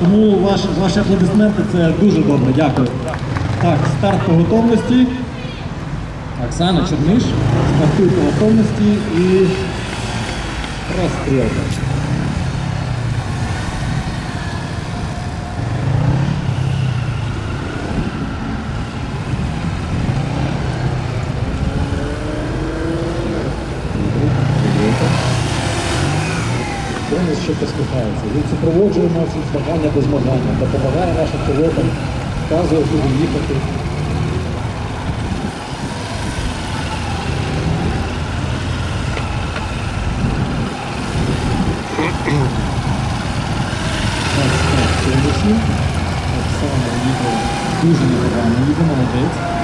Тому ваш, ваші аплодисменти це дуже добре, дякую. Так, старт по готовності. Оксана Черниш, стартуй по готовності і Денис ще посміхається. Він супроводжує нас від змагання до змагання, допомагає нашим пілотам, вказує, куди їхати. Оксана їде дуже непогано, їде молодець.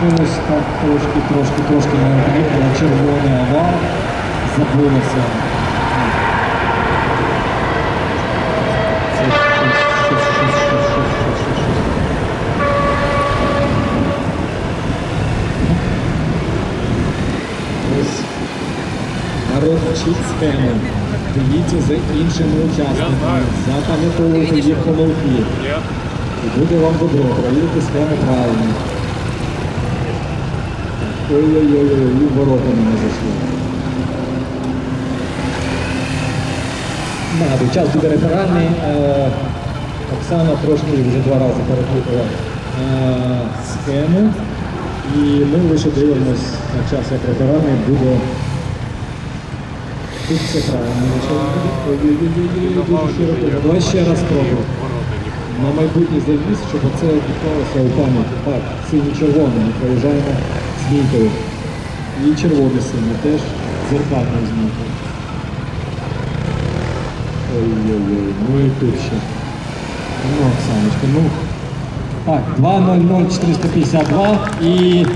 Щось так трошки, трошки, трошки поїхала червоний овал. Ось народ вчить схеми. Дивіться за іншими учасниками, запам'ятовуйте їх помилки. І буде вам добро, провірити схеми правильно. Ой-ой-ой, і ворота мене зайшли. Нагадую, час буде реферальний. Е, Оксана трошки вже два рази переплутала е, схему. І ми лише дивимось на час, як реферальний буде. Тут все правильно. Давай ще раз спробуємо. На майбутній завіс, щоб це відклалося у пам'яті. Так, синій-червоний, ми проїжджаємо змійкою. І червоний синій теж зеркальною змійкою. Ой-ой-ой, ну і тут ще. Ну, Оксаночка, ну. Так, 2.00 452 і